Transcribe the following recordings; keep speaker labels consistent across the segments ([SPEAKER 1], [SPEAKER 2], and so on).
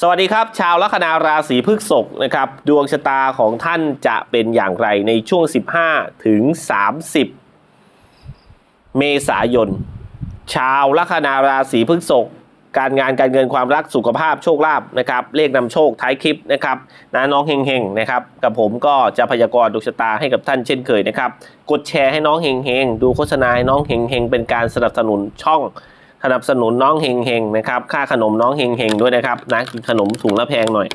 [SPEAKER 1] สวัสดีครับ ชาวลัคนาราศีพฤษภนะครับ ดวงชะตาของท่านจะเป็นอย่างไรในช่วง 15 ถึง 30 เมษายน ชาวลัคนาราศีพฤษภการงานการเงินความรักสุขภาพโชคลาภนะครับเลขนำโชคท้ายคลิปนะครับนะน้องเฮงเฮงๆนะครับกับผมก็จะพยากรณ์ดวงชะตาให้กับท่านเช่นเคยนะครับ กดแชร์ให้น้องเฮงเฮงๆดูโฆษณาให้น้องเฮงเฮงๆเป็นการสนับสนุนช่อง สนับสนุนน้องเฮงเฮงนะครับ ค่าขนมน้องเฮงเฮงด้วยนะครับนะกินขนมถุงละแพงหน่อย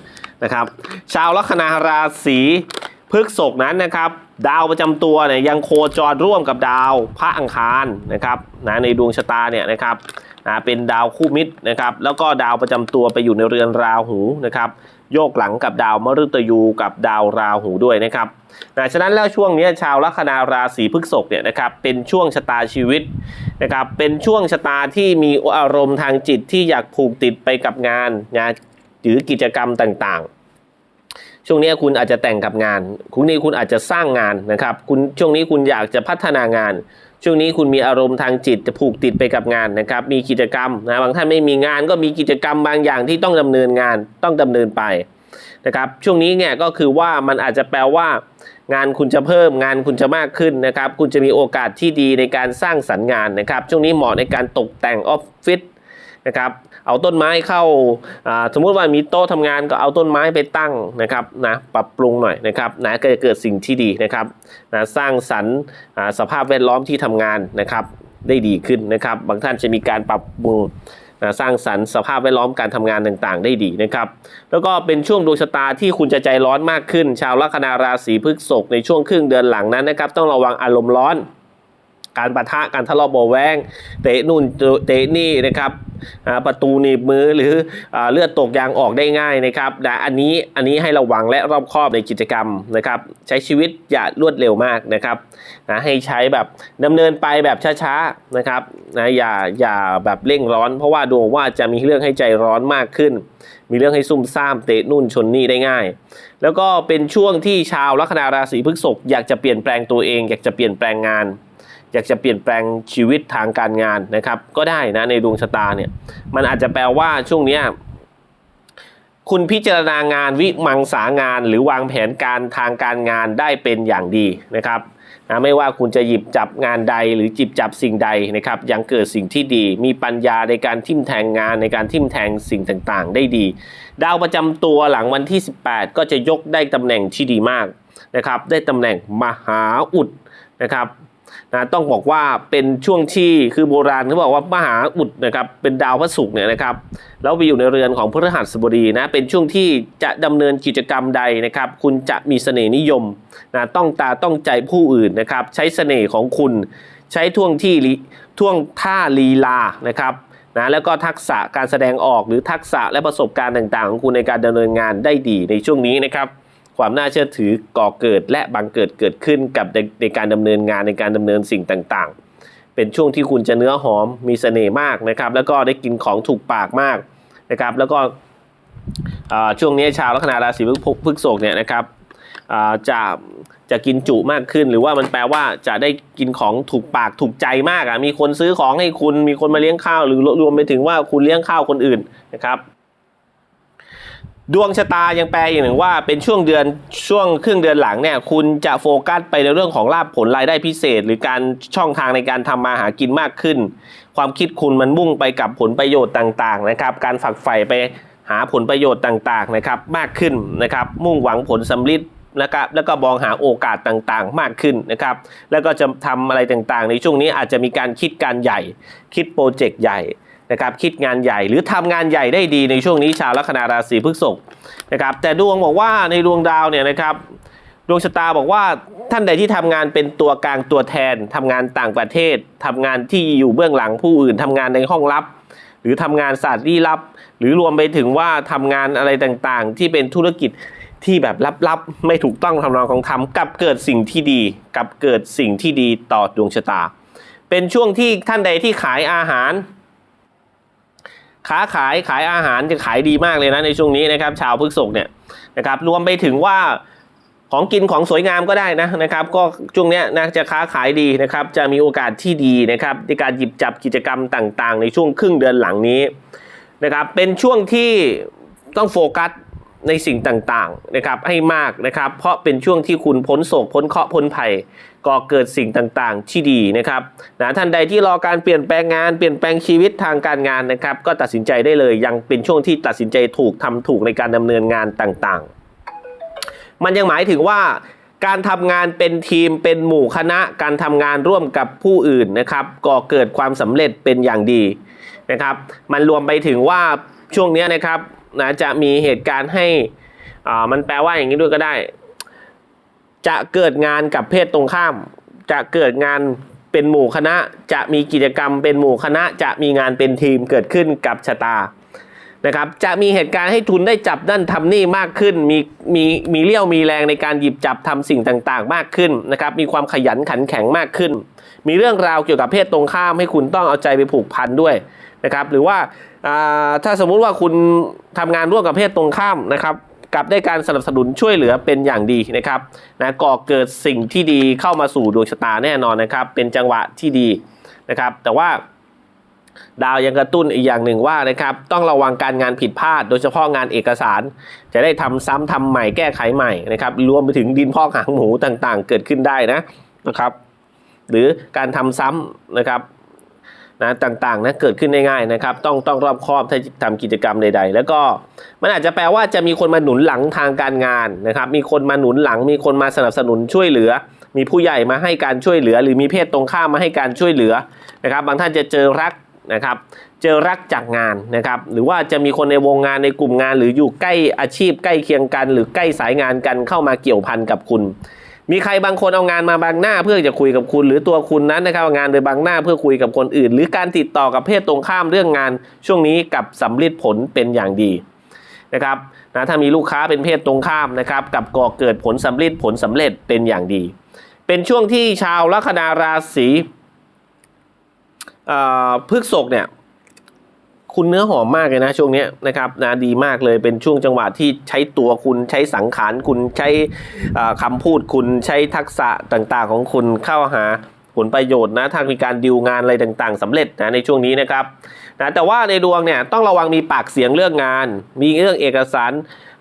[SPEAKER 1] นะครับ ชาวลัคนาราศีพฤษภนั้นนะครับ ดาวประจำตัวเนี่ยยังโคจรร่วมกับดาวพระอังคารนะครับนะในดวงชะตาเนี่ยนะครับนะเป็นดาวคู่มิตรนะครับ แล้วก็ดาวประจำตัวไปอยู่ในเรือนราหูนะครับ โยกหลังกับดาวมฤตยูกับดาวราหูด้วยนะครับ นะฉะนั้นแล้วช่วงนี้ชาวลัคนาราศีพฤษภเนี่ยนะครับเป็นช่วงชะตาชีวิตนะครับเป็นช่วงชะตาที่มีอารมณ์ทางจิตที่อยากผูกติดไปกับงานงานหรือกิจกรรมต่างๆ ช่วงนี้คุณอาจจะแต่งกับงานคุณนี้คุณอาจจะสร้างงานนะครับคุณช่วงนี้คุณอยากจะพัฒนางาน ช่วงนี้คุณมีอารมณ์ทางจิตจะผูกติดไปกับงานนะครับมีกิจกรรมนะบางท่านไม่มีงานก็มีกิจกรรมบางอย่างที่ต้องดำเนินงานต้องดำเนินไปนะครับช่วงนี้เนี่ยก็คือว่ามันอาจจะแปลว่า งานคุณจะเพิ่มงานคุณจะมากขึ้นนะครับ คุณจะมีโอกาสที่ดีในการสร้างสรรค์งานนะครับ ช่วงนี้เหมาะในการตกแต่งออฟฟิศนะครับ เอาต้นไม้เข้าสมมุติว่ามีโต๊ะทำงานก็เอาต้นไม้ไปตั้งนะครับนะปรับปรุงหน่อยนะครับนะก็จะเกิดสิ่งที่ดีนะครับนะสร้างสรรค์สภาพแวดล้อมที่ทำงานนะครับ ได้ดีขึ้นนะครับ บางท่านจะมีการปรับปรุง นะสร้างสรรค์สภาพแวดล้อมการทำงานต่างๆ ได้ดีนะครับ แล้วก็เป็นช่วงดวงชะตาที่คุณจะใจร้อนมากขึ้น ชาวลัคนาราศีพฤษภในช่วงครึ่งเดือนหลังนั้นนะครับ ต้องระวังอารมณ์ร้อน การปะทะการทะเลาะเบาแวงเตะนู่นเตะนี่นะครับประตูหนีบมือหรืออเลือดตกยางออกได้ง่ายนะครับแต่อันนี้อันนี้ให้ระวังและรอบคอบในกิจกรรมนะครับใช้ชีวิตอย่ารวดเร็วมากนะครับนะให้ใช้แบบดำเนินไปแบบช้าๆนะครับนะอย่าอย่าแบบเร่งร้อน เพราะว่าดวงว่าจะมีเรื่องให้ใจร้อนมากขึ้น มีเรื่องให้ซุ่มซ่ามเตะนู่นชนนี่ได้ง่าย แล้วก็เป็นช่วงที่ชาวลัคนาราศีพฤษภอยากจะเปลี่ยนแปลงตัวเอง อยากจะเปลี่ยนแปลงงาน อยากจะเปลี่ยนแปลงชีวิตทางการงานนะครับ ก็ได้นะในดวงชะตาเนี่ย มันอาจจะแปลว่าช่วงเนี้ยคุณพิจารณางานวิมังสางาน หรือวางแผนการทางการงานได้เป็นอย่างดีนะครับนะไม่ว่าคุณจะหยิบจับงานใดหรือจิบจับสิ่งใดนะครับยังเกิดสิ่งที่ดี มีปัญญาในการทิมแทงงานในการทิมแทงสิ่งต่างๆ ได้ดี ดาวประจำตัวหลังวันที่ 18 ก็จะยกได้ตำแหน่งที่ดีมากนะครับ ได้ตำแหน่งมหาอุดนะครับ นะต้องบอกว่าเป็นช่วงที่คือโบราณเขาบอกว่ามหาอุดนะครับเป็นดาวพระศุกร์เนี่ยนะครับแล้วไปอยู่ในเรือนของพฤหัสบดีนะเป็นช่วงที่จะดำเนินกิจกรรมใดนะครับ คุณจะมีเสน่ห์นิยมนะต้องตาต้องใจผู้อื่นนะครับ ใช้เสน่ห์ของคุณ ใช้ท่วงที่ท่วงท่าลีลานะครับนะแล้วก็ทักษะการแสดงออกหรือทักษะและประสบการณ์ต่างๆ ของคุณในการดำเนินงานได้ดีในช่วงนี้นะครับ ความน่าเชื่อถือก่อเกิดและบังเกิดเกิดขึ้นกับในในการดำเนินงานในการดำเนินสิ่งต่างๆ เป็นช่วงที่คุณจะเนื้อหอมมีเสน่ห์มากนะครับ แล้วก็ได้กินของถูกปากมากนะครับ แล้วก็ช่วงนี้ชาวลัคนาราศีพฤพฤษภเนี่ยนะครับจะจะกินจุมากขึ้น หรือว่ามันแปลว่าจะได้กินของถูกปากถูกใจมากอะมีคนซื้อของให้คุณมีคนมาเลี้ยงข้าว หรือรวมไปถึงว่าคุณเลี้ยงข้าวคนอื่นนะครับ ดวงชะตายังแปลอย่างหนึ่งว่าเป็นช่วงเดือนช่วงครึ่งเดือนหลังเนี่ยคุณจะโฟกัสไปในเรื่องของลาภผลรายได้พิเศษ หรือการช่องทางในการทำมาหากินมากขึ้น ความคิดคุณมันมุ่งไปกับผลประโยชน์ต่างๆนะครับ การฝักใฝ่ไปหาผลประโยชน์ต่างๆนะครับมากขึ้นนะครับ มุ่งหวังผลสำลิดนะครับแล้วก็มองหาโอกาสต่างๆ มากขึ้นนะครับ แล้วก็จะทำอะไรต่างๆ ในช่วงนี้อาจจะมีการคิดการใหญ่ คิดโปรเจกต์ใหญ่ นะครับคิดงานใหญ่หรือทำงานใหญ่ได้ดีในช่วงนี้ชาวลัคนาราศีพฤษภนะครับแต่ดวงบอกว่าในดวงดาวเนี่ยนะครับดวงชะตาบอกว่าท่านใดที่ทำงานเป็นตัวกลางตัวแทนทำงานต่างประเทศทำงานที่อยู่เบื้องหลังผู้อื่นทำงานในห้องลับ หรือทำงานศาสตร์ลี้ลับ หรือรวมไปถึงว่าทำงานอะไรต่างๆ ที่เป็นธุรกิจที่แบบลับๆ ไม่ถูกต้องทำนองของธรรมกลับเกิดสิ่งที่ดีกลับเกิดสิ่งที่ดีต่อดวงชะตา เป็นช่วงที่ท่านใดที่ขายอาหาร ค้าขายขายอาหารจะขายดีมากเลยนะในช่วงนี้นะครับ ชาวพฤษกเนี่ยนะครับรวมไปถึงว่าของกินของสวยงามก็ได้นะนะครับ ก็ช่วงนี้นะจะค้าขายดีนะครับ จะมีโอกาสที่ดีนะครับ ในการหยิบจับกิจกรรมต่างๆ ในช่วงครึ่งเดือนหลังนี้นะครับ เป็นช่วงที่ต้องโฟกัส ในสิ่งต่างๆนะครับให้มากนะครับ เพราะเป็นช่วงที่คุณพ้นโศกพ้นเคราะห์พ้นภัยก่อเกิดสิ่งต่างๆ ที่ดีนะครับนะท่านใดที่รอการเปลี่ยนแปลงงานเปลี่ยนแปลงชีวิตทางการงานนะครับ ก็ตัดสินใจได้เลยยังเป็นช่วงที่ตัดสินใจถูกทำถูกในการดำเนินงานต่างๆ มันยังหมายถึงว่าการทำงานเป็นทีมเป็นหมู่คณะ การทำงานร่วมกับผู้อื่นนะครับก่อเกิดความสำเร็จเป็นอย่างดีนะครับ มันรวมไปถึงว่าช่วงนี้นะครับ นะจะมีเหตุการณ์ให้อ่ามันแปลว่าอย่างนี้ด้วยก็ได้ จะเกิดงานกับเพศตรงข้าม จะเกิดงานเป็นหมู่คณะ จะมีกิจกรรมเป็นหมู่คณะ จะมีงานเป็นทีมเกิดขึ้นกับชะตานะครับจะมีเหตุการณ์ให้ทุนได้จับนั่นทำนี่มากขึ้น มีมีมีเลี้ยวมีแรงในการหยิบจับทำสิ่งต่างๆ มากขึ้นนะครับมีความขยันขันแข็งมากขึ้น มีเรื่องราวเกี่ยวกับเพศตรงข้ามให้คุณต้องเอาใจไปผูกพันด้วยนะครับหรือว่า ถ้าสมมุติว่าคุณทำงานร่วมกับเพศตรงข้ามนะครับกับได้การสนับสนุนช่วยเหลือเป็นอย่างดีนะครับนะก่อเกิดสิ่งที่ดีเข้ามาสู่ดวงชะตาแน่นอนนะครับ เป็นจังหวะที่ดีนะครับ แต่ว่าดาวยังกระตุ้นอีกอย่างหนึ่งว่านะครับต้องระวังการงานผิดพลาด โดยเฉพาะงานเอกสาร จะได้ทำซ้ำทำใหม่แก้ไขใหม่นะครับรวมไปถึงดินพอกหางหมูต่างๆ เกิดขึ้นได้นะนะครับ หรือการทำซ้ำนะครับ นะต่างๆนะเกิดขึ้นได้ง่ายนะครับ ต้องต้องรอบคอบถ้าทำกิจกรรมใด ๆ แล้วก็มันอาจจะแปลว่าจะมีคนมาหนุนหลังทางการงานนะครับ มีคนมาหนุนหลัง มีคนมาสนับสนุนช่วยเหลือ มีผู้ใหญ่มาให้การช่วยเหลือ หรือมีเพศตรงข้ามมาให้การช่วยเหลือนะครับ บางท่านจะเจอรักนะครับ เจอรักจากงานนะครับ หรือว่าจะมีคนในวงงานในกลุ่มงาน หรืออยู่ใกล้อาชีพใกล้เคียงกัน หรือใกล้สายงานกันเข้ามาเกี่ยวพันกับคุณ มีใครบางคนเอางานมาบังหน้าเพื่อจะคุยกับคุณ หรือตัวคุณนั้นนะครับงานโดยบังหน้าเพื่อคุยกับคนอื่น หรือการติดต่อกับเพศตรงข้ามเรื่องงาน ช่วงนี้กับสำเร็จผลเป็นอย่างดีนะครับนะถ้ามีลูกค้าเป็นเพศตรงข้ามนะครับกับก่อเกิดผลสำเร็จผลสำเร็จเป็นอย่างดี เป็นช่วงที่ชาวลัคนาราศีพฤษภเนี่ย คุณเนื้อหอมมากเลยนะช่วงนี้นะครับนะดีมากเลยเป็นช่วงจังหวะที่ใช้ตัวคุณใช้สังขารคุณใช้คำคำพูดคุณใช้ทักษะต่างๆ ของคุณเข้าหาผลประโยชน์นะทางมีการดิวงานอะไรต่างๆสำเร็จนะในช่วงนี้นะครับนะแต่ว่าในดวงเนี่ยต้องระวังมีปากเสียงเรื่องงาน มีเรื่องเอกสาร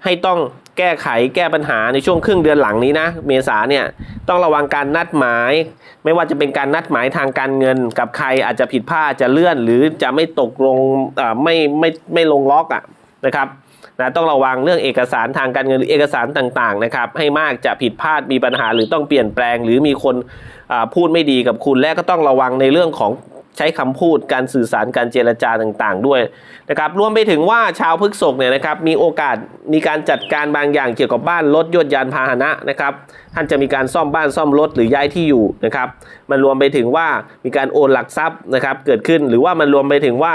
[SPEAKER 1] ให้ต้อง แก้ไขแก้ปัญหาในช่วงครึ่งเดือนหลังนี้นะเมษาเนี่ยต้องระวังการนัดหมาย ไม่ว่าจะเป็นการนัดหมายทางการเงิน กับใครอาจจะผิดพลาดจะเลื่อน หรือจะไม่ตกลงอ่ไม่ไม่ไม่ลงล็อกอะนะครับนะต้องระวังเรื่องเอกสารทางการเงินหรือเอกสารต่างๆนะครับให้มากจะผิดพลาดมีปัญหาหรือต้องเปลี่ยนแปลง หรือมีคนพูดไม่ดีกับคุณและก็ต้องระวังในเรื่องของ ใช้คำพูดการสื่อสารการเจรจาต่างๆ ด้วยนะครับรวมไปถึงว่าชาวพฤษภเนี่ยนะครับมีโอกาสมีการจัดการบางอย่างเกี่ยวกับบ้านรถยนต์ยานพาหนะนะครับท่านจะมีการซ่อมบ้านซ่อมรถหรือย้ายที่อยู่นะครับมันรวมไปถึงว่ามีการโอนหลักทรัพย์นะครับเกิดขึ้นหรือว่ามันรวมไปถึงว่า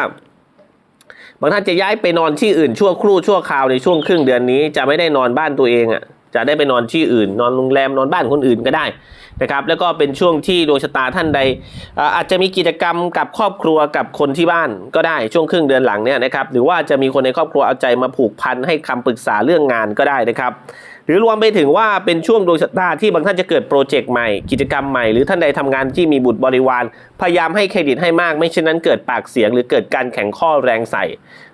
[SPEAKER 1] บางท่านจะย้ายไปนอนที่อื่นชั่วครู่ชั่วคราวในช่วงครึ่งเดือนนี้จะไม่ได้นอนบ้านตัวเองอะ จะได้ไปนอนที่อื่น นอนโรงแรมนอนบ้านคนอื่นก็ได้นะครับแล้วก็เป็นช่วงที่ดวงชะตาท่านใดอาอาจจะมีกิจกรรมกับครอบครัวกับคนที่บ้านก็ได้ช่วงครึ่งเดือนหลังเนี่ยนะครับหรือว่าจะมีคนในครอบครัวเอาใจมาผูกพันให้คำปรึกษาเรื่องงานก็ได้นะครับ หรือรวมไปถึงว่าเป็นช่วงดวงชะตาที่บางท่านจะเกิดโปรเจกต์ใหม่ กิจกรรมใหม่หรือท่านใดทำงานที่มีบุตรบริวาร พยายามให้เครดิตให้มากไม่เช่นนั้นเกิดปากเสียง หรือเกิดการแข่งข้อแรงใส่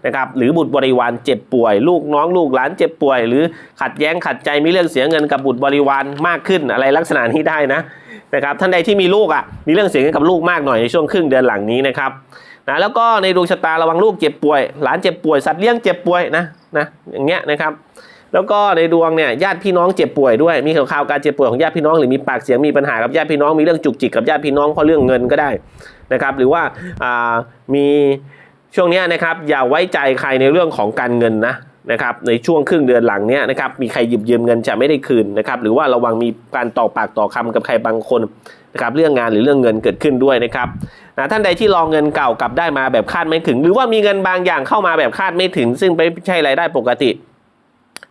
[SPEAKER 1] นะครับหรือบุตรบริวารเจ็บป่วย ลูกน้องลูกหลานเจ็บป่วย หรือขัดแย้งขัดใจมีเรื่องเสียเงินกับบุตรบริวารมากขึ้นอะไรลักษณะนี้ได้นะนะครับท่านใดที่มีลูกอะมีเรื่องเสียเงินกับลูกมากหน่อยในช่วงครึ่งเดือนหลังนี้นะครับนะแล้วก็ในดวงชะตาระวังลูกเจ็บป่วย หลานเจ็บป่วยสัตว์เลี้ยงเจ็บป่วยนะนะอย่างเงี้ยนะครับ แล้วก็ในดวงเนี่ยญาติพี่น้องเจ็บป่วยด้วย มีข่าวๆการเจ็บป่วยของญาติพี่น้องหรือมีปากเสียงมีปัญหากับญาติพี่น้องมีเรื่องจุกจิกกับญาติพี่น้องเพราะเรื่องเงินก็ได้นะครับ หรือว่ามีช่วงนี้นะครับอย่าไว้ใจใครในเรื่องของการเงินนะนะครับในช่วงครึ่งเดือนหลังเนี้ยนะครับมีใครหยิบยืมเงินจะไม่ได้คืนนะครับหรือว่าระวังมีการต่อปากต่อคำกับใครบางคนนะครับเรื่องงานหรือเรื่องเงินเกิดขึ้นด้วยนะครับนะท่านใดที่รองเงินเก่ากลับได้มาแบบคาดไม่ถึง หรือว่ามีเงินบางอย่างเข้ามาแบบคาดไม่ถึง ซึ่งไม่ใช่รายได้ปกติ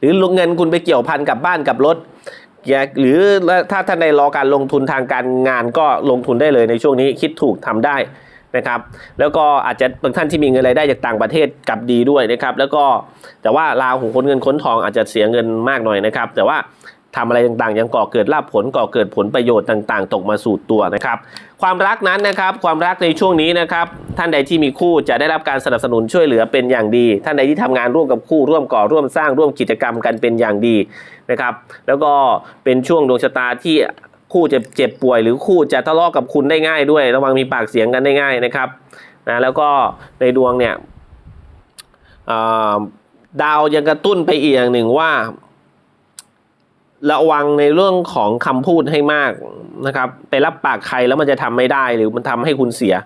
[SPEAKER 1] หรือเงินคุณไปเกี่ยวพันกับบ้านกับรถหรือถ้าท่านใดรอการลงทุนทางการงานก็ลงทุนได้เลยในช่วงนี้คิดถูกทำได้นะครับ แล้วก็อาจจะบางท่านที่มีเงินรายได้จากต่างประเทศกลับดีด้วยนะครับ แล้วก็แต่ว่าลาวหูคนเงินค้นทองอาจจะเสียเงินมากหน่อยนะครับ แต่ว่า ทำอะไรต่างๆ ยังก่อเกิดลาภผลก่อเกิดผลประโยชน์ต่างๆ ตกมาสู่ตัวนะครับ ความรักนั้นนะครับความรักในช่วงนี้นะครับท่านใดที่มีคู่จะได้รับการสนับสนุนช่วยเหลือเป็นอย่างดี ท่านใดที่ทำงานร่วมกับคู่ร่วมก่อร่วมสร้างร่วมกิจกรรมกันเป็นอย่างดีนะครับ แล้วก็เป็นช่วงดวงชะตาที่คู่จะเจ็บป่วย หรือคู่จะทะเลาะกับคุณได้ง่ายด้วย ระวังมีปากเสียงกันได้ง่ายนะครับนะแล้วก็ในดวงเนี่ยอ่าดาวยังกระตุ้นไปอีกอย่างหนึ่งว่า ระวังในเรื่องของคำพูดให้มากนะครับ ไปรับปากใครแล้วมันจะทำไม่ได้หรือมันทำให้คุณเสีย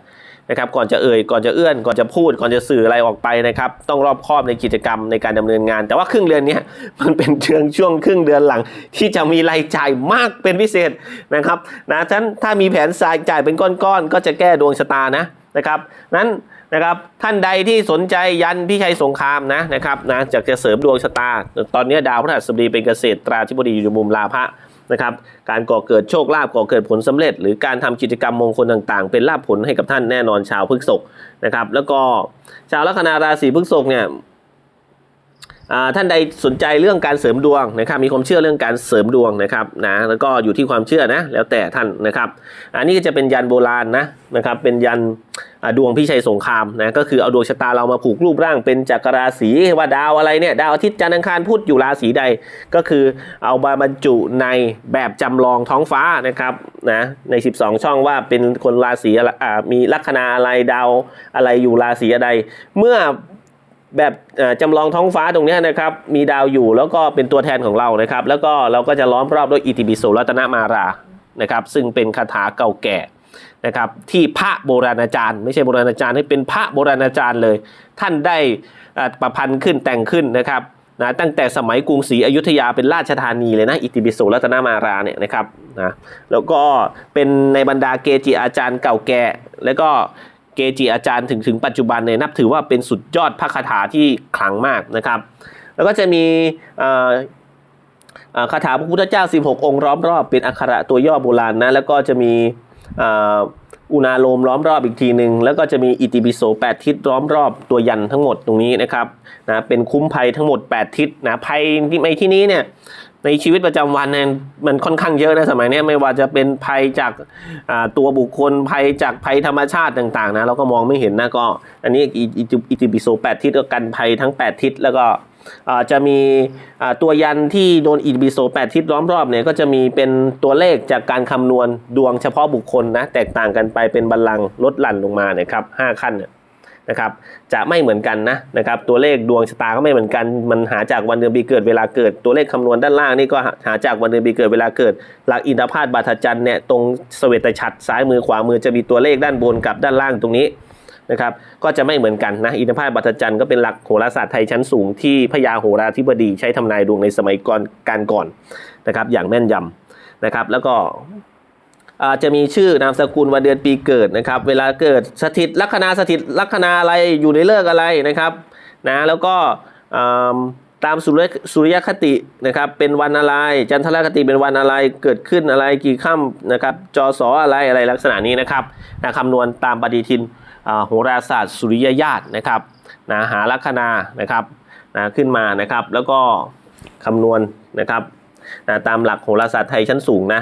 [SPEAKER 1] นะครับ ก่อนจะเอ่ยก่อนจะเอื้อน ก่อนจะพูด ก่อนจะสื่ออะไรออกไปนะครับ ต้องรอบคอบในกิจกรรมในการดำเนินงาน แต่ว่าครึ่งเดือนนี้มันเป็นเชิงช่วงครึ่งเดือนหลัง ที่จะมีรายจ่ายมากเป็นพิเศษนะครับนะท่านถ้ามีแผนรายจ่ายเป็นก้อนๆก็จะแก้ดวงชะตานะนะครับนั้น นะครับท่านใดที่สนใจยันพี่ชัยสงครามนะนะครับนะจากจะเสริมดวงชะตา ตอนนี้ดาวพฤหัสบดีเป็นเกษตรตราธิบดีอยู่มุมลาภะนะครับการก่อเกิดโชคลาภก่อเกิดผลสำเร็จ หรือการทำกิจกรรมมงคลต่างๆ เป็นลาภผลให้กับท่านแน่นอนชาวพฤษกนะครับแล้วก็ชาวลัคนาราศีพฤษกเนี่ย ท่านใดสนใจเรื่องการเสริมดวงนะครับ มีความเชื่อเรื่องการเสริมดวงนะครับนะแล้วก็อยู่ที่ความเชื่อนะแล้วแต่ท่านนะครับ อันนี้ก็จะเป็นยันโบราณนะนะครับ เป็นยันดวงพิชัยสงครามนะก็คือเอาดวงชะตาเรามาผูกรูปร่างเป็นจักรราศีว่าดาวอะไรเนี่ยดาวอาทิตย์จันทร์อังคารพุธอยู่ราศีใด ก็คือเอามาบรรจุในแบบจำลองท้องฟ้านะครับนะใน 12 ช่องว่าเป็นคนราศีอะไรอ่ามีลัคนาอะไรดาวอะไรอยู่ราศีอะไรเมื่อ แบบเอ่อจำลองท้องฟ้าตรงนี้นะครับมีดาวอยู่แล้วก็เป็นตัวแทนของเรานะครับ แล้วก็เราก็จะล้อมรอบด้วยอิติปิโสรัตนมารานะครับซึ่งเป็นคาถาเก่าแก่นะครับที่พระโบราณอาจารย์ ไม่ใช่โบราณอาจารย์ให้เป็นพระโบราณอาจารย์เลย ท่านได้ประพันธ์ขึ้นแต่งขึ้นนะครับนะตั้งแต่สมัยกรุงศรีอยุธยาเป็นราชธานีเลยนะอิติปิโสรัตนมาราเนี่ยนะครับนะแล้วก็เป็นในบรรดาเกจิอาจารย์เก่าแก่ แล้วก็ เกจิอาจารย์ถึงถึงปัจจุบันเนี่ยนับถือว่าเป็นสุดยอดพระคาถาที่ขลังมากนะครับ แล้วก็จะมีคาถาพระพุทธเจ้า 16 องค์ล้อมรอบเป็นอักขระตัวย่อโบราณนะแล้วก็จะมีอุณาโลมล้อมรอบอีกทีหนึ่งแล้วก็จะมีอิติปิโส 8 ทิศล้อมรอบตัวยันทั้งหมดตรงนี้นะครับนะเป็นคุ้มภัยทั้งหมด 8 ทิศนะภัยที่ในที่นี้เนี่ย ในชีวิตประจำวันเนี่ยมันค่อนข้างเยอะนะสมัยนี้ไม่ว่าจะเป็นภัยจากตัวบุคคลภัยจากภัยธรรมชาติต่างๆนะเราก็มองไม่เห็นนะก็ อันนี้อิอิติอิติปิโส8ทิศก็กันภัยทั้ง 8 ทิศแล้วก็จะมีตัวยันที่โดนอิติปิโส8ทิศล้อมรอบเนี่ยก็จะมีเป็นตัวเลขจากการคำนวณดวงเฉพาะบุคคลนะแตกต่างกันไปเป็นบัลลังก์ลดหลั่นลงมาเนี่ยครับห้าขั้นเนี่ย นะครับจะไม่เหมือนกันนะนะครับตัวเลขดวงชะตาก็ไม่เหมือนกัน มันหาจากวันเดือนปีเกิดเวลาเกิด ตัวเลขคำนวณด้านล่างนี่ก็หาจากวันเดือนปีเกิดเวลาเกิด หลักอินทพาตบาทจันทร์เนี่ยตรงเสเวตฉัตรซ้ายมือขวามือจะมีตัวเลขด้านบนกับด้านล่างตรงนี้นะครับก็จะไม่เหมือนกันนะอินทพาตบาทจันทร์ก็เป็นหลักโหราศาสตร์ไทยชั้นสูงที่พญาโหราธิบดีใช้ทำนายดวงในสมัยก่อนการก่อนนะครับอย่างแม่นยำนะครับแล้วก็ จะมีชื่อนามสกุลวันเดือนปีเกิดนะครับ เวลาเกิดสถิตลัคนาสถิตลัคนาอะไรอยู่ในเลิกอะไรนะครับนะแล้วก็ตามสุริยคตินะครับเป็นวันอะไร จันทรคติเป็นวันอะไรเกิดขึ้นอะไรกี่ค่ำนะครับจอสออะไรอะไรลักษณะนี้นะครับนะคำนวณตามปฏิทินโหราศาสตร์สุริยญาตนะครับนะหาลัคนานะครับนะขึ้นมานะครับ แล้วก็คำนวณนะครับนะตามหลักโหราศาสตร์ไทยชั้นสูงนะ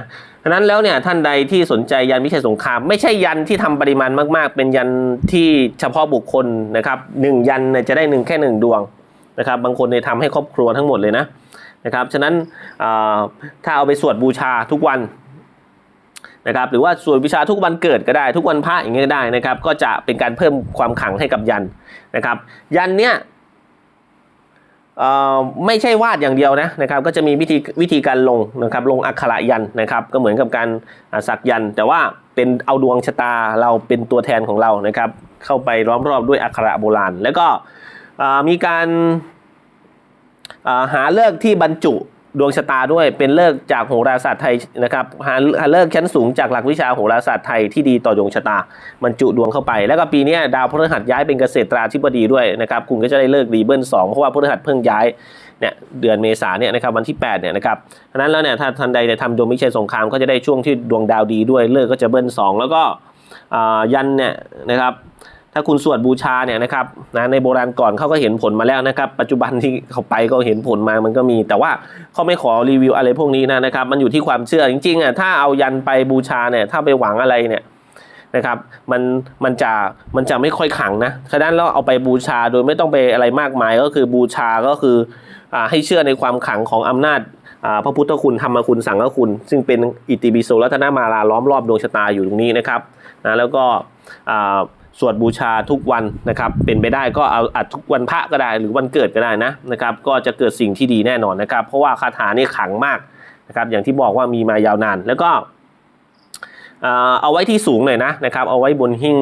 [SPEAKER 1] ะนั้นแล้วเนี่ยท่านใดที่สนใจยันวิชัยสงคราม ไม่ใช่ยันที่ทำปริมาณมาก ๆ เป็นยันที่เฉพาะบุคคลนะครับหนึ่งยันเนี่ยจะได้หนึ่งแค่หนึ่งดวงนะครับบางคนเนี่ยทำให้ครอบครัวทั้งหมดเลยนะนะครับฉะนั้นถ้าเอาไปสวดบูชาทุกวันนะครับหรือว่าสวดบูชาทุกวันเกิดก็ได้ ทุกวันพระอย่างเงี้ยก็ได้นะครับก็จะเป็นการเพิ่มความขังให้กับยันนะครับยันเนี่ย ไม่ใช่วาดอย่างเดียวนะนะครับก็จะมีวิธีวิธีการลงนะครับลงอักขระยันนะครับ ก็เหมือนกับการสักยัน แต่ว่าเป็นเอาดวงชะตาเราเป็นตัวแทนของเรานะครับเข้าไปล้อมรอบด้วยอักขระโบราณ แล้วก็มีการาหาเลิกที่บรรจุ ดวงชะตาด้วยเป็นเลิกจากโหราศาสตร์ไทยนะครับหาหาเลิกชั้นสูงจากหลักวิชาโหราศาสตร์ไทยที่ดีต่อดวงชะตาบรรจุดวงเข้าไป แล้วก็ปีนี้ดาวพฤหัสย้ายเป็นเกษตราธิบดีด้วยนะครับคุณก็จะได้เลิกดีเบิ้ลสองเพราะว่าพฤหัสเพิ่งย้ายเนี่ยเดือนเมษาเนี่ยนะครับวันที่8เนี่ยนะครับฉะนั้นแล้วเนี่ยถ้าทันใดเนี่ยทำดวงมิชัยสงครามก็จะได้ช่วงที่ดวงดาวดีด้วยเลิกก็จะเบิ้ลสองแล้วก็ยันเนี่ยนะครับ ถ้าคุณสวดบูชาเนี่ยนะครับนะในโบราณก่อนเขาก็เห็นผลมาแล้วนะครับ ปัจจุบันที่เขาไปก็เห็นผลมามันก็มี แต่ว่าเขาไม่ขอรีวิวอะไรพวกนี้นะนะครับ มันอยู่ที่ความเชื่อจริงๆอะถ้าเอายันไปบูชาเนี่ยถ้าไปหวังอะไรเนี่ยนะครับมันมันจะมันจะไม่ค่อยขังนะฉะนั้นเราเอาไปบูชาโดยไม่ต้องไปอะไรมากมายก็คือบูชาก็คืออ่าให้เชื่อในความขังของอำนาจอ่าพระพุทธคุณธรรมคุณสังฆคุณ ซึ่งเป็นอิติปิโสรัตนมาลาล้อมรอบดวงชะตาอยู่ตรงนี้นะครับนะแล้วก็อ่า สวดบูชาทุกวันนะครับ เป็นไปได้ก็เอาอัดทุกวันพระก็ได้หรือวันเกิดก็ได้นะนะครับ ก็จะเกิดสิ่งที่ดีแน่นอนนะครับ เพราะว่าคาถานี่ขังมากนะครับ อย่างที่บอกว่ามีมายาวนาน แล้วก็เอาไว้ที่สูงหน่อยนะนะครับ เอาไว้บนหิ้ง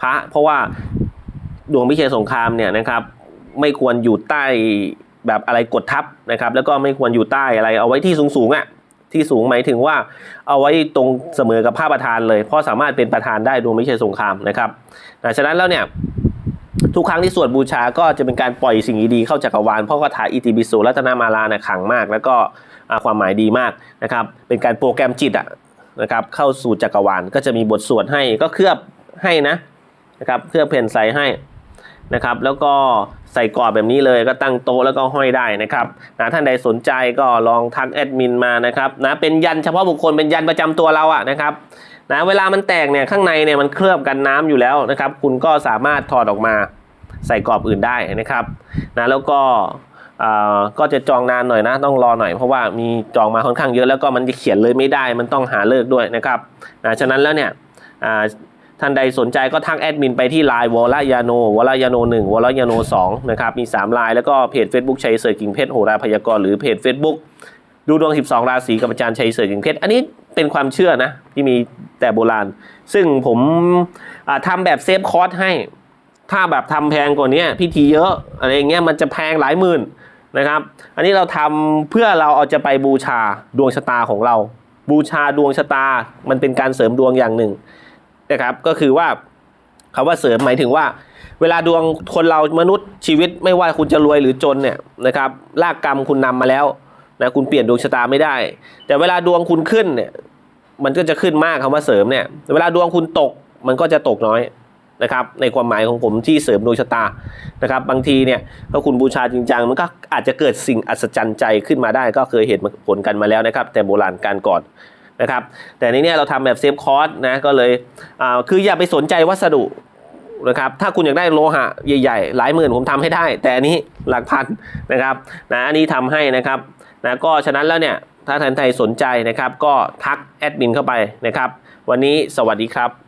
[SPEAKER 1] พระ เพราะว่าดวงพิเชษสงครามเนี่ยนะครับ ไม่ควรอยู่ใต้แบบอะไรกดทับนะครับ แล้วก็ไม่ควรอยู่ใต้อะไรเอาไว้ที่สูงสูงๆอะ ที่สูงหมายถึงว่าเอาไว้ตรงเสมอกับผ้าประธานเลย เพราะสามารถเป็นประธานได้โดวงไม่ใช่สงครามนะครับนะฉะนั้นแล้วเนี่ยทุกครั้งที่สวดบูชาก็จะเป็นการปล่อยสิ่งดีๆเข้าจักรวาลเพราะคาถาอิติปิโสรัตนามาลานะขังมาก แล้วก็ความหมายดีมากนะครับ เป็นการโปรแกรมจิตอะนะครับเข้าสู่จักรวาลก็จะมีบทสวดให้ก็เคลือบให้นะนะครับเคลือบแผ่นใสให้นะครับ แล้วก็ใส่กรอบแบบนี้เลยก็ตั้งโต๊ะแล้วก็ห้อยได้นะครับนะท่านใดสนใจก็ลองทักแอดมินมานะครับนะเป็นยันเฉพาะบุคคลเป็นยันประจำตัวเราอะนะครับนะเวลามันแตกเนี่ยข้างในเนี่ยมันเคลือบกันน้ำอยู่แล้วนะครับ คุณก็สามารถถอดออกมาใส่กรอบอื่นได้นะครับนะแล้วก็อ่าก็จะจองนานหน่อยนะต้องรอหน่อยเพราะว่ามีจองมาค่อนข้างเยอะแล้วก็มันจะเขียนเลยไม่ได้ มันต้องหาเลิกด้วยนะครับนะฉะนั้นแล้วเนี่ยอ่า ท่านใดสนใจก็ทักแอดมินไปที่ไลน์วอลายาโนวอลายาโนหนึ่งวอลายาโนสองนะครับมี3ไลน์แล้วก็เพจ Facebook ชัยเสือกิ่งเพชรโหราพยากรณ์หรือเพจ Facebook ดูดวง 12 ราศีกับอาจารย์ชัยเสือกิ่งเพชรอันนี้เป็นความเชื่อนะ ที่มีแต่โบราณ ซึ่งผมอ่าทำแบบเซฟคอร์สให้ ถ้าแบบทำแพงกว่านี้พิธีเยอะอะไรเงี้ยมันจะแพงหลายหมื่นนะครับ อันนี้เราทำเพื่อเราเอาจะไปบูชาดวงชะตาของเรา บูชาดวงชะตามันเป็นการเสริมดวงอย่างหนึ่ง นะครับ ก็คือว่าคำว่าเสริมหมายถึงว่า เวลาดวงคนเรามนุษย์ชีวิตไม่ว่าคุณจะรวยหรือจนเนี่ยนะครับลากกรรมคุณนำมาแล้วนะคุณเปลี่ยนดวงชะตาไม่ได้ แต่เวลาดวงคุณขึ้นเนี่ยมันก็จะขึ้นมากคำว่าเสริมเนี่ยเวลาดวงคุณตกมันก็จะตกน้อยนะครับในความหมายของผมที่เสริมดวงชะตานะครับ บางทีเนี่ยถ้าคุณบูชาจริงจังมันก็อาจจะเกิดสิ่งอัศจรรย์ใจขึ้นมาได้ ก็เคยเห็นผลกันมาแล้วนะครับ แต่โบราณการก่อน นะครับ แต่ในเนี้ยเราทำแบบเซฟคอสนะก็เลยคืออย่าไปสนใจวัสดุนะครับถ้าคุณอยากได้โลหะใหญ่ๆ หลายหมื่นผมทำให้ได้ แต่อันนี้หลักพันนะครับนะอันนี้ทำให้นะครับนะก็ฉะนั้นแล้วเนี่ยถ้าท่านไทยสนใจนะครับ ก็ทักแอดมินเข้าไปนะครับ วันนี้สวัสดีครับ